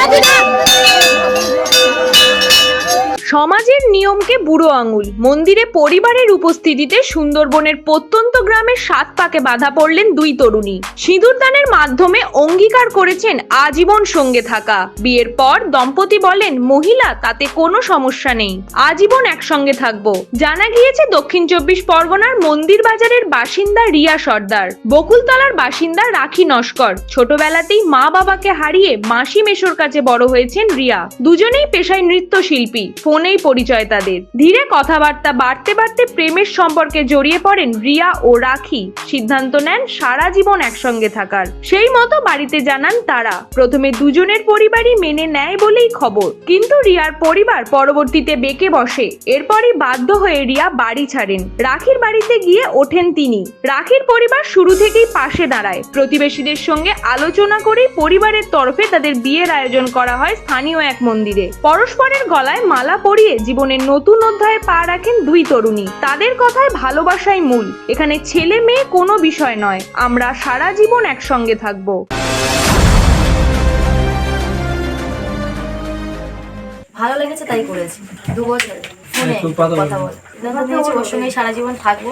赶紧 সমাজের নিয়মকে বুড়ো আঙুল। মন্দিরে পরিবারের উপস্থিতিতে সুন্দরবনের প্রত্যন্ত গ্রামের সাত পাকে বাধা পড়লেন দুই তরুণী। সিঁদুরদানের মাধ্যমে অঙ্গীকার করেছেন আজীবন সঙ্গে থাকা। বিয়ের পর দম্পতি বলেন, মহিলা, তাতে কোনো সমস্যা নেই। আজীবন একসঙ্গে থাকব। জানা গিয়েছে, দক্ষিণ চব্বিশ পরগনার মন্দির বাজারের বাসিন্দা রিয়া সর্দার। বকুলতলার বাসিন্দা রাখি নস্কর। ছোটবেলাতেই মা বাবাকে হারিয়ে মাসি মেশোর কাছে বড় হয়েছেন রিয়া। দুজনেই পেশায় নৃত্যশিল্পী। ফোনেই পরিচয় তাদের। ধীরে কথাবার্তা বাড়তে বাড়তে প্রেমের সম্পর্কে জড়িয়ে পড়েন রিয়া ও রাখি। সিদ্ধান্ত নেন সারা জীবন একসঙ্গে থাকার। সেই মতো বাড়িতে জানান তারা। প্রথমে দুজনের পরিবারই মেনে নেয় বলেই খবর। কিন্তু রিয়ার পরিবার পরবর্তীতে বেঁকে বসে। এরপরই বাধ্য হয়ে রিয়া বাড়ি ছাড়েন। রাখির বাড়িতে গিয়ে ওঠেন তিনি। রাখির পরিবার শুরু থেকেই পাশে দাঁড়ায়। প্রতিবেশীদের সঙ্গে আলোচনা করেই পরিবারের তরফে তাদের বিয়ের আয়োজন করা হয় স্থানীয় এক মন্দিরে। পরস্পরের গলায় মালা পরিয়ে জীবনের নতুন অধ্যায়ে পা রাখেন দুই তরুণী। তাদের কথায় ভালোবাসাই মূল। এখানে ছেলে মেয়ে কোনো বিষয় নয়। আমরা সারা জীবন একসঙ্গে থাকব। ভালো লেগেছে তাই করেছি। দু বছর ফোনে কথা বল। ওর সঙ্গেই সারা জীবন থাকব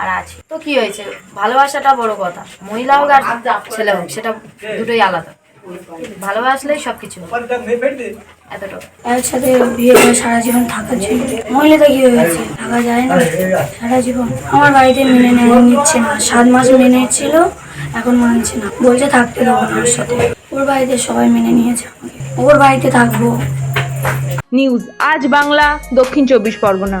আর আছি। তো কি হয়েছে? ভালোবাসাটা বড় কথা। মহিলা হোক আর ছেলে হোক সেটা দুটোই আলাদা। ভালোবাসলেই সব কিছু একসাথে বিয়ে করে সারা জীবন থাকার জন্য মহিলাটা কি হয়েছে থাকা যায় না। সারা জীবন। আমার বাড়িতে মেনে নেওয়া নিচ্ছে না। সাত মাস মেনে নিচ্ছিল এখন মানছে না। বলছে থাকতে দেবো না ওর সাথে। ওর বাড়িতে সবাই মেনে নিয়েছে ওর বাড়িতে থাকব। নিউজ আজ বাংলা দক্ষিণ চব্বিশ পরগনা।